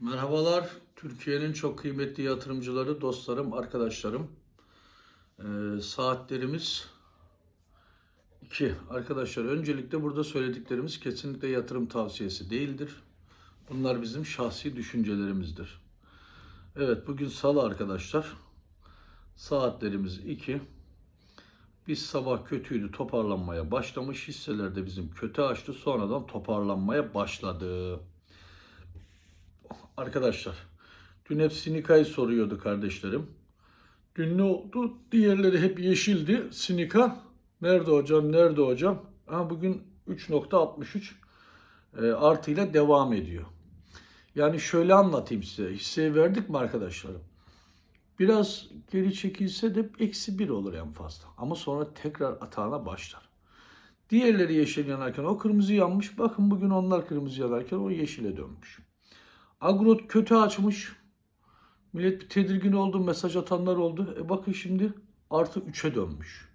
Merhabalar, Türkiye'nin çok kıymetli yatırımcıları, dostlarım, arkadaşlarım. Ee, saatlerimiz 2. Arkadaşlar öncelikle burada söylediklerimiz kesinlikle yatırım tavsiyesi değildir. Bunlar bizim şahsi düşüncelerimizdir. Evet, bugün salı arkadaşlar. Saatlerimiz 2. Biz sabah kötüydü, toparlanmaya başlamış. Hisselerde bizim kötü açtı, sonradan toparlanmaya başladı. Arkadaşlar, dün hep Sinika'yı soruyordu kardeşlerim. Dün ne oldu? Diğerleri hep yeşildi. Sinika, nerede hocam, nerede hocam? Ha, bugün 3.63 e, artıyla devam ediyor. Yani şöyle anlatayım size. Hisseyi verdik mi arkadaşlarım? Biraz geri çekilse de eksi bir olur en fazla. Ama sonra tekrar atağına başlar. Diğerleri yeşil yanarken o kırmızı yanmış. Bakın bugün onlar kırmızı yanarken o yeşile dönmüş. Agrot kötü açmış. Millet bir tedirgin oldu, mesaj atanlar oldu. E bakın şimdi artı 3'e dönmüş.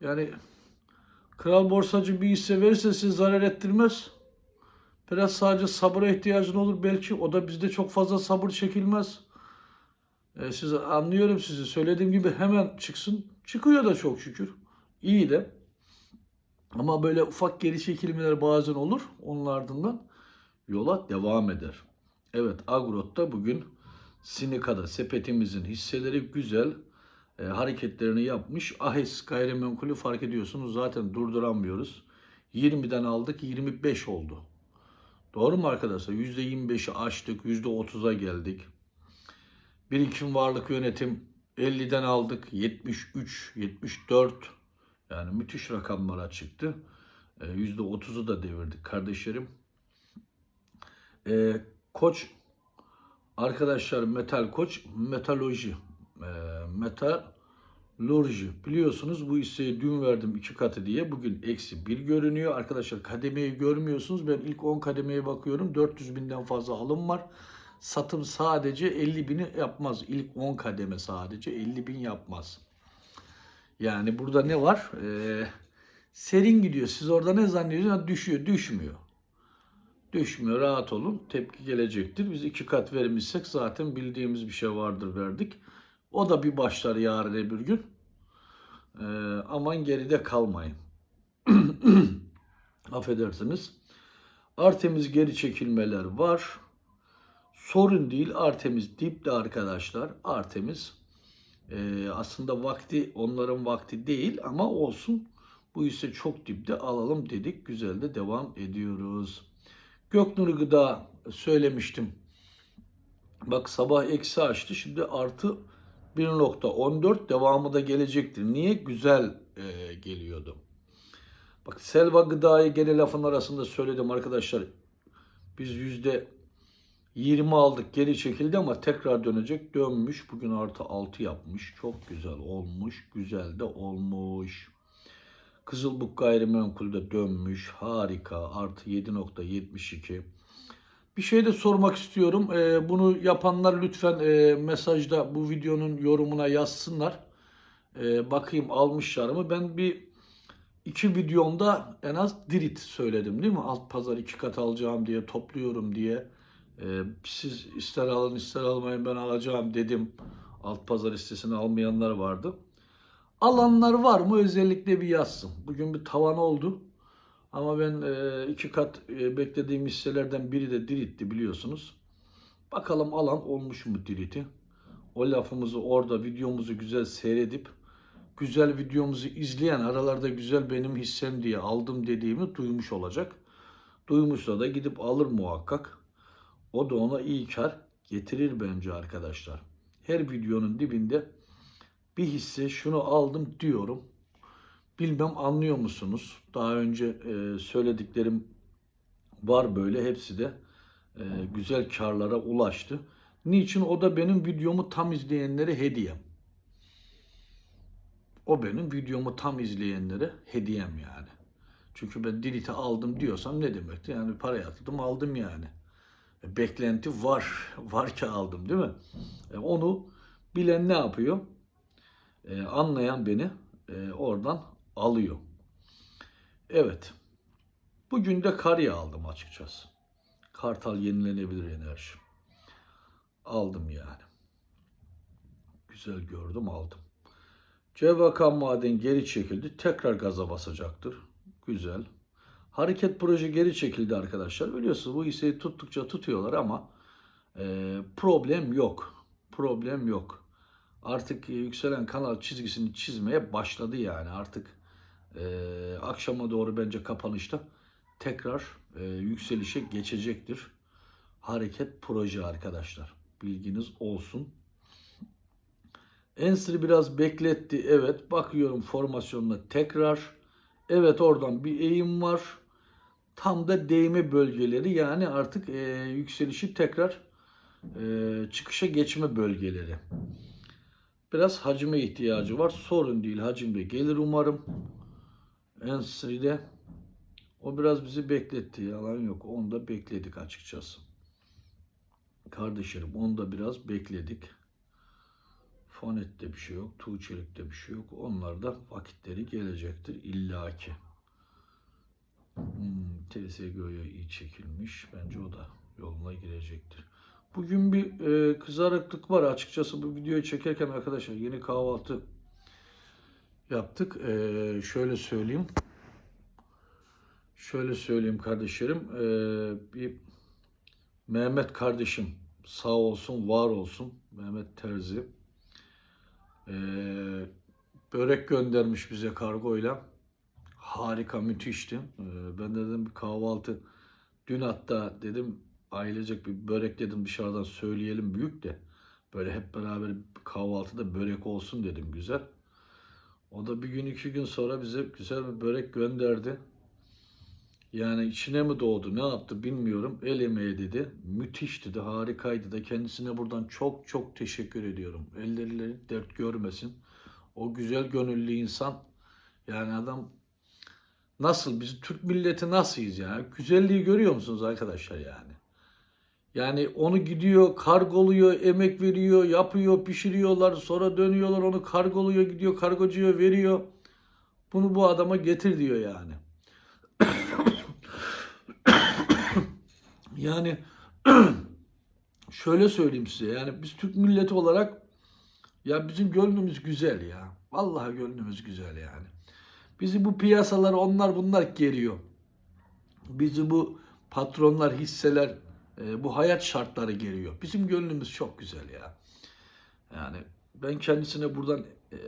Yani kral borsacı bir hisse verirse sizi zarar ettirmez. Biraz sadece sabıra ihtiyacın olur belki. O da bizde çok fazla sabır çekilmez. E, siz anlıyorum sizi. Söylediğim gibi hemen çıksın. Çıkıyor da çok şükür. İyi de. Ama böyle ufak geri çekilmeler bazen olur. Onun ardından yola devam eder. Evet Agrot'ta bugün Sinika'da sepetimizin hisseleri güzel e, hareketlerini yapmış. Ahes gayrimenkulü fark ediyorsunuz zaten durduramıyoruz. 20'den aldık 25 oldu. Doğru mu arkadaşlar? %25'i aştık, %30'a geldik. Birikim varlık yönetim 50'den aldık 73, 74. Yani müthiş rakamlara çıktı. E, %30'u da devirdik kardeşlerim. E, koç arkadaşlar metal koç metaloloji e, metalurji. Biliyorsunuz bu hisseyi dün verdim iki katı diye. Bugün eksi bir görünüyor. Arkadaşlar kademeyi görmüyorsunuz. Ben ilk 10 kademeye bakıyorum. 400 binden fazla alım var. Satım sadece 50 bini yapmaz. İlk 10 kademe sadece 50 bin yapmaz. Yani burada ne var? Ee, serin gidiyor. Siz orada ne zannediyorsunuz? Düşüyor düşmüyor Düşmüyor rahat olun tepki gelecektir. Biz iki kat vermişsek zaten bildiğimiz bir şey vardır verdik. O da bir başlar yarın öbür gün. Ee, aman geride kalmayın. Affedersiniz. Artemiz geri çekilmeler var. Sorun değil. Artemiz dipte arkadaşlar. Artemiz e, aslında vakti onların vakti değil ama olsun. Bu ise çok dipte alalım dedik. Güzel de devam ediyoruz. Göknur Gıda söylemiştim. Bak sabah eksi açtı. Şimdi artı 1.14 devamı da gelecektir. Niye? Güzel e, geliyordu. Bak Selva Gıda'yı gene lafın arasında söyledim arkadaşlar. Biz yüzde 20 aldık geri çekildi ama tekrar dönecek. Dönmüş. Bugün artı 6 yapmış. Çok güzel olmuş. Güzel de olmuş. Kızılbuk gayrimenkulde dönmüş. Harika. Artı 7.72. Bir şey de sormak istiyorum. Ee, bunu yapanlar lütfen e, mesajda bu videonun yorumuna yazsınlar. Ee, bakayım almışlar mı? Ben bir iki videomda en az dirit söyledim değil mi? Alt pazar iki kat alacağım diye topluyorum diye. Ee, siz ister alın ister almayın ben alacağım dedim. Alt pazar listesini almayanlar vardı. Alanlar var mı özellikle bir yazsın. Bugün bir tavan oldu. Ama ben e, iki kat e, beklediğim hisselerden biri de Dirit'ti biliyorsunuz. Bakalım alan olmuş mu Dirit'i? O lafımızı orada videomuzu güzel seyredip güzel videomuzu izleyen aralarda güzel benim hissem diye aldım dediğimi duymuş olacak. Duymuşsa da gidip alır muhakkak. O da ona iyi kar getirir bence arkadaşlar. Her videonun dibinde bir hisse şunu aldım diyorum. Bilmem anlıyor musunuz? Daha önce e, söylediklerim var böyle hepsi de e, güzel karlara ulaştı. Niçin? O da benim videomu tam izleyenlere hediyem. O benim videomu tam izleyenlere hediyem yani. Çünkü ben Dilit'i aldım diyorsam ne demekti? Yani para yatırdım aldım yani. E, beklenti var. Var ki aldım değil mi? E, onu bilen ne yapıyor? E, anlayan beni e, oradan alıyor. Evet. Bugün de kar aldım açıkçası. Kartal yenilenebilir enerji. Aldım yani. Güzel gördüm aldım. Cevvakan maden geri çekildi. Tekrar gaza basacaktır. Güzel. Hareket proje geri çekildi arkadaşlar. Biliyorsunuz bu hisseyi tuttukça tutuyorlar ama e, problem yok. Problem yok. Artık yükselen kanal çizgisini çizmeye başladı yani. Artık e, akşama doğru bence kapanışta tekrar e, yükselişe geçecektir. Hareket proje arkadaşlar. Bilginiz olsun. Ensri biraz bekletti. Evet bakıyorum formasyonuna tekrar. Evet oradan bir eğim var. Tam da değme bölgeleri yani artık e, yükselişi tekrar e, çıkışa geçme bölgeleri. Biraz hacime ihtiyacı var. Sorun değil hacimde gelir umarım. Ensri'de o biraz bizi bekletti. Yalan yok. Onu da bekledik açıkçası. Kardeşlerim onu da biraz bekledik. Fonet'te bir şey yok. Tuğçelik'te bir şey yok. Onlar da vakitleri gelecektir illaki. Hmm, TSG'ye iyi çekilmiş. Bence o da yoluna girecektir. Bugün bir e, kızarıklık var. Açıkçası bu videoyu çekerken arkadaşlar yeni kahvaltı yaptık. E, şöyle söyleyeyim. Şöyle söyleyeyim kardeşlerim. E, bir Mehmet kardeşim sağ olsun, var olsun. Mehmet Terzi. E, börek göndermiş bize kargoyla. Harika, müthişti. E, ben de dedim bir kahvaltı. Dün hatta dedim ailecek bir börek dedim dışarıdan söyleyelim büyük de. Böyle hep beraber kahvaltıda börek olsun dedim güzel. O da bir gün iki gün sonra bize güzel bir börek gönderdi. Yani içine mi doğdu ne yaptı bilmiyorum. El emeği dedi. Müthişti de harikaydı da kendisine buradan çok çok teşekkür ediyorum. Elleri dert görmesin. O güzel gönüllü insan yani adam nasıl biz Türk milleti nasılız ya? Güzelliği görüyor musunuz arkadaşlar yani? Yani onu gidiyor, kargoluyor, emek veriyor, yapıyor, pişiriyorlar, sonra dönüyorlar onu kargoluyor, gidiyor kargocuya veriyor. Bunu bu adama getir diyor yani. yani şöyle söyleyeyim size yani biz Türk milleti olarak ya bizim gönlümüz güzel ya. Vallahi gönlümüz güzel yani. Bizi bu piyasalar onlar bunlar geriyor. Bizi bu patronlar, hisseler, e, bu hayat şartları geriyor. Bizim gönlümüz çok güzel ya. Yani ben kendisine buradan e,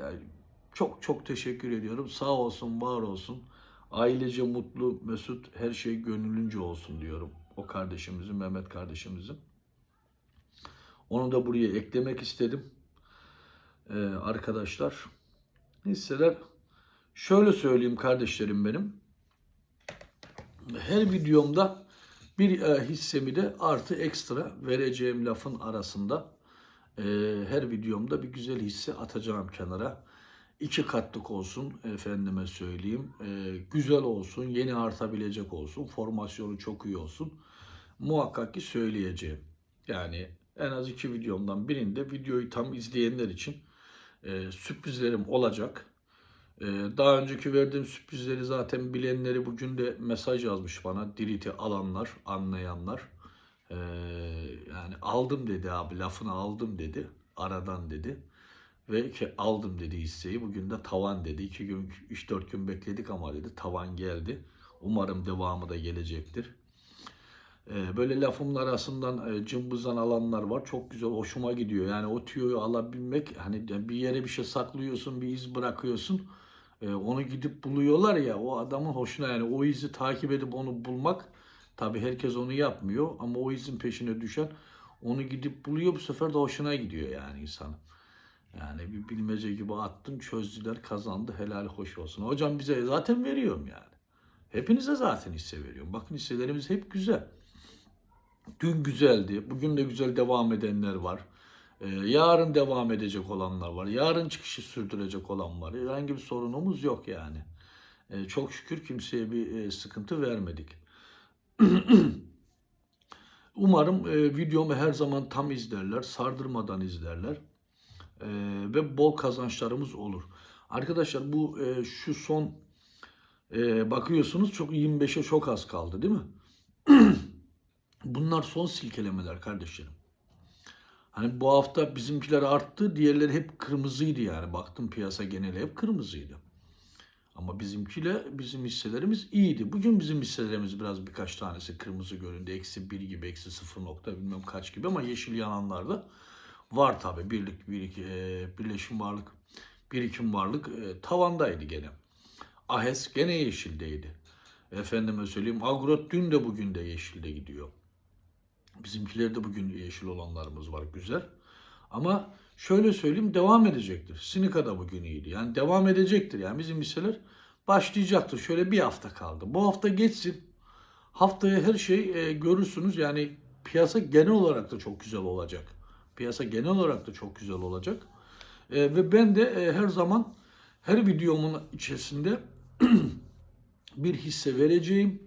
çok çok teşekkür ediyorum. Sağ olsun, var olsun. Ailece mutlu, mesut, her şey gönlünce olsun diyorum. O kardeşimizin, Mehmet kardeşimizin. Onu da buraya eklemek istedim. Ee, arkadaşlar. Hisseler şöyle söyleyeyim kardeşlerim benim. Her videomda bir e, hissemi de artı ekstra vereceğim lafın arasında e, her videomda bir güzel hisse atacağım kenara. İki katlık olsun efendime söyleyeyim. E, güzel olsun, yeni artabilecek olsun, formasyonu çok iyi olsun. Muhakkak ki söyleyeceğim. Yani en az iki videomdan birinde videoyu tam izleyenler için e, sürprizlerim olacak. E, daha önceki verdiğim sürprizleri zaten bilenleri bugün de mesaj yazmış bana. Diriti alanlar, anlayanlar. E, yani aldım dedi abi lafını aldım dedi. Aradan dedi. Ve ki aldım dedi hisseyi. Bugün de tavan dedi. 2 gün, 3-4 gün bekledik ama dedi tavan geldi. Umarım devamı da gelecektir. Ee, böyle lafımın arasından e, alanlar var. Çok güzel, hoşuma gidiyor. Yani o tüyoyu alabilmek, hani bir yere bir şey saklıyorsun, bir iz bırakıyorsun. E, onu gidip buluyorlar ya, o adamın hoşuna yani o izi takip edip onu bulmak. Tabii herkes onu yapmıyor ama o izin peşine düşen onu gidip buluyor. Bu sefer de hoşuna gidiyor yani insanın. Yani bir bilmece gibi attın, çözdüler, kazandı, helal hoş olsun. Hocam bize zaten veriyorum yani. Hepinize zaten hisse veriyorum. Bakın hisselerimiz hep güzel. Dün güzeldi. Bugün de güzel devam edenler var. Ee, yarın devam edecek olanlar var. Yarın çıkışı sürdürecek olan var. Herhangi bir sorunumuz yok yani. Ee, çok şükür kimseye bir e, sıkıntı vermedik. Umarım e, videomu her zaman tam izlerler, sardırmadan izlerler e, ve bol kazançlarımız olur. Arkadaşlar bu e, şu son bakıyorsunuz çok 25'e çok az kaldı değil mi? Bunlar son silkelemeler kardeşlerim. Hani bu hafta bizimkiler arttı, diğerleri hep kırmızıydı yani. Baktım piyasa geneli hep kırmızıydı. Ama bizimkiyle bizim hisselerimiz iyiydi. Bugün bizim hisselerimiz biraz birkaç tanesi kırmızı göründü. Eksi bir gibi, eksi sıfır nokta bilmem kaç gibi ama yeşil yananlarda var tabi. Birlik, birlik, e, birleşim varlık, birikim varlık e, tavandaydı gene. Ahes gene yeşildeydi. Efendime söyleyeyim Agrot dün de bugün de yeşilde gidiyor. Bizimkilerde bugün yeşil olanlarımız var güzel. Ama şöyle söyleyeyim devam edecektir. Sinika da bugün iyiydi. Yani devam edecektir. Yani bizim hisseler başlayacaktır. Şöyle bir hafta kaldı. Bu hafta geçsin. Haftaya her şey e, görürsünüz. Yani piyasa genel olarak da çok güzel olacak. Piyasa genel olarak da çok güzel olacak. E, ve ben de e, her zaman her videomun içerisinde bir hisse vereceğim.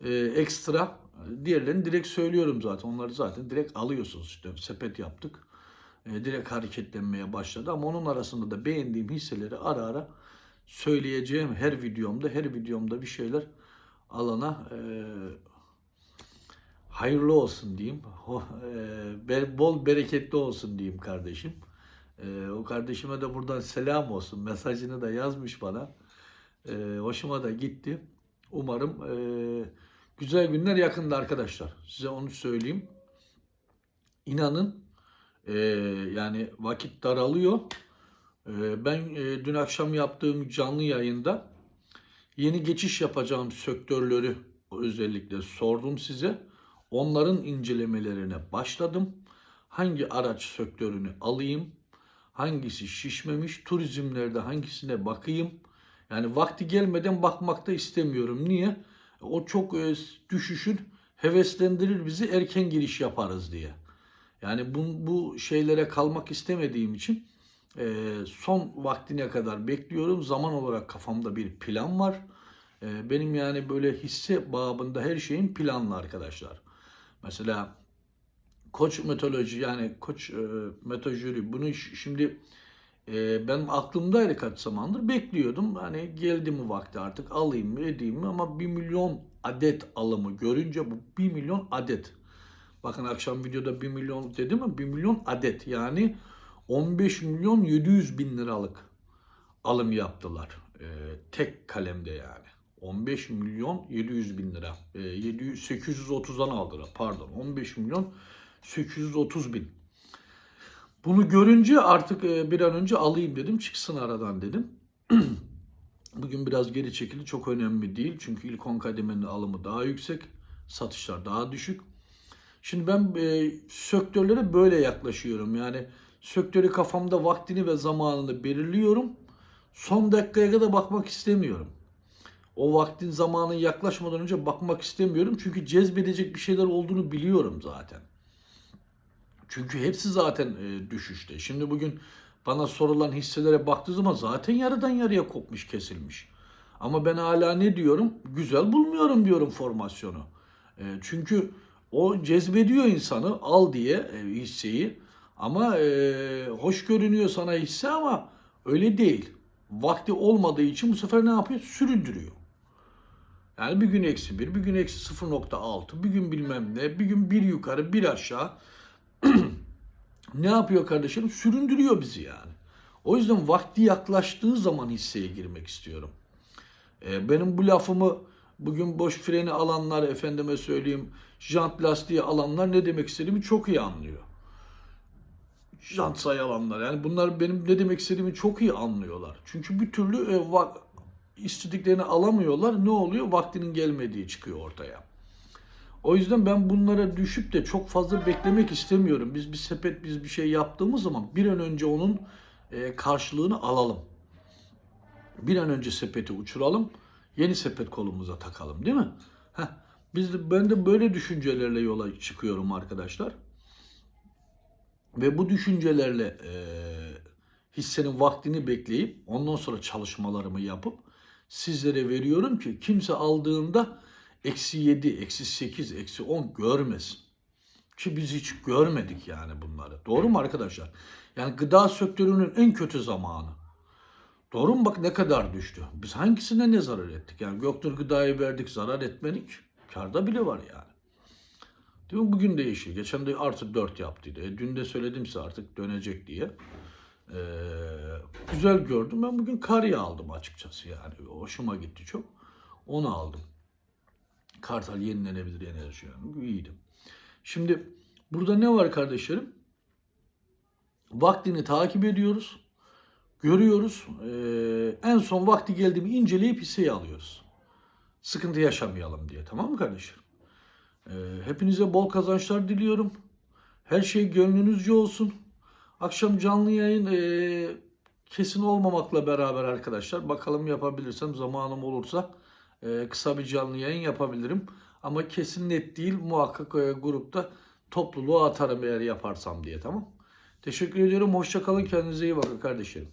E, ekstra. Diğerlerini direkt söylüyorum zaten. Onları zaten direkt alıyorsunuz. İşte sepet yaptık. E, direkt hareketlenmeye başladı. Ama onun arasında da beğendiğim hisseleri ara ara söyleyeceğim her videomda. Her videomda bir şeyler alana e, hayırlı olsun diyeyim. E, bol bereketli olsun diyeyim kardeşim. E, o kardeşime de buradan selam olsun. Mesajını da yazmış bana. E, hoşuma da gitti. Umarım e, güzel günler yakında arkadaşlar. Size onu söyleyeyim. İnanın e, yani vakit daralıyor. E, ben e, dün akşam yaptığım canlı yayında yeni geçiş yapacağım sektörleri özellikle sordum size. Onların incelemelerine başladım. Hangi araç sektörünü alayım? Hangisi şişmemiş? Turizmlerde hangisine bakayım? Yani vakti gelmeden bakmak da istemiyorum. Niye? O çok e, düşüşün heveslendirir bizi erken giriş yaparız diye. Yani bu, bu şeylere kalmak istemediğim için e, son vaktine kadar bekliyorum. Zaman olarak kafamda bir plan var. E, benim yani böyle hisse babında her şeyin planlı arkadaşlar. Mesela koç metodoloji yani koç e, metodoloji bunu şimdi e, benim aklımdaydı kaç zamandır bekliyordum. Hani geldi mi vakti artık alayım mı edeyim mi ama 1 milyon adet alımı görünce bu 1 milyon adet. Bakın akşam videoda 1 milyon dedim mi 1 milyon adet yani 15 milyon 700 bin liralık alım yaptılar. E, tek kalemde yani. 15 milyon 700 bin lira. E, 700, 830'dan aldılar pardon. 15 milyon 830 bin. Bunu görünce artık e, bir an önce alayım dedim. Çıksın aradan dedim. Bugün biraz geri çekildi. Çok önemli değil. Çünkü ilk 10 kademenin alımı daha yüksek. Satışlar daha düşük. Şimdi ben e, sektörlere böyle yaklaşıyorum. Yani sektörü kafamda vaktini ve zamanını belirliyorum. Son dakikaya kadar bakmak istemiyorum. O vaktin zamanı yaklaşmadan önce bakmak istemiyorum. Çünkü cezbedecek bir şeyler olduğunu biliyorum zaten. Çünkü hepsi zaten e, düşüşte. Şimdi bugün bana sorulan hisselere baktığı zaman zaten yarıdan yarıya kopmuş, kesilmiş. Ama ben hala ne diyorum? Güzel bulmuyorum diyorum formasyonu. E, çünkü o cezbediyor insanı al diye e, hisseyi. Ama e, hoş görünüyor sana hisse ama öyle değil. Vakti olmadığı için bu sefer ne yapıyor? Süründürüyor. Yani bir gün eksi bir, bir gün eksi 0.6, bir gün bilmem ne, bir gün bir yukarı, bir aşağı. ne yapıyor kardeşim? Süründürüyor bizi yani. O yüzden vakti yaklaştığı zaman hisseye girmek istiyorum. Ee, benim bu lafımı bugün boş freni alanlar, efendime söyleyeyim, jant lastiği alanlar ne demek istediğimi çok iyi anlıyor. Jant sayı alanlar. Yani bunlar benim ne demek istediğimi çok iyi anlıyorlar. Çünkü bir türlü e, istediklerini alamıyorlar. Ne oluyor? Vaktinin gelmediği çıkıyor ortaya. O yüzden ben bunlara düşüp de çok fazla beklemek istemiyorum. Biz bir sepet, biz bir şey yaptığımız zaman bir an önce onun e, karşılığını alalım. Bir an önce sepeti uçuralım, yeni sepet kolumuza takalım değil mi? Heh, biz de, ben de böyle düşüncelerle yola çıkıyorum arkadaşlar. Ve bu düşüncelerle e, hissenin vaktini bekleyip ondan sonra çalışmalarımı yapıp sizlere veriyorum ki kimse aldığında eksi 7, eksi 8, eksi 10 görmesin. Ki biz hiç görmedik yani bunları. Doğru mu arkadaşlar? Yani gıda sektörünün en kötü zamanı. Doğru mu? Bak ne kadar düştü. Biz hangisine ne zarar ettik? Yani Göktur gıdayı verdik zarar etmedik. Karda bile var yani. Değil mi? Bugün değişir. Geçen de artı 4 yaptıydı. E, dün de söyledimse artık dönecek diye. Ee, güzel gördüm. Ben bugün karya aldım açıkçası yani. Hoşuma gitti çok. Onu aldım. Kartal yenilenebilir enerji yani. İyiydi. Şimdi burada ne var kardeşlerim? Vaktini takip ediyoruz. Görüyoruz. Ee, en son vakti geldi mi inceleyip hisseyi alıyoruz. Sıkıntı yaşamayalım diye. Tamam mı kardeşlerim? Ee, hepinize bol kazançlar diliyorum. Her şey gönlünüzce olsun. Akşam canlı yayın ee, kesin olmamakla beraber arkadaşlar. Bakalım yapabilirsem zamanım olursa ee, kısa bir canlı yayın yapabilirim. Ama kesin net değil. Muhakkak ee, grupta topluluğa atarım eğer yaparsam diye tamam. Teşekkür ediyorum. Hoşça kalın. Kendinize iyi bakın kardeşlerim.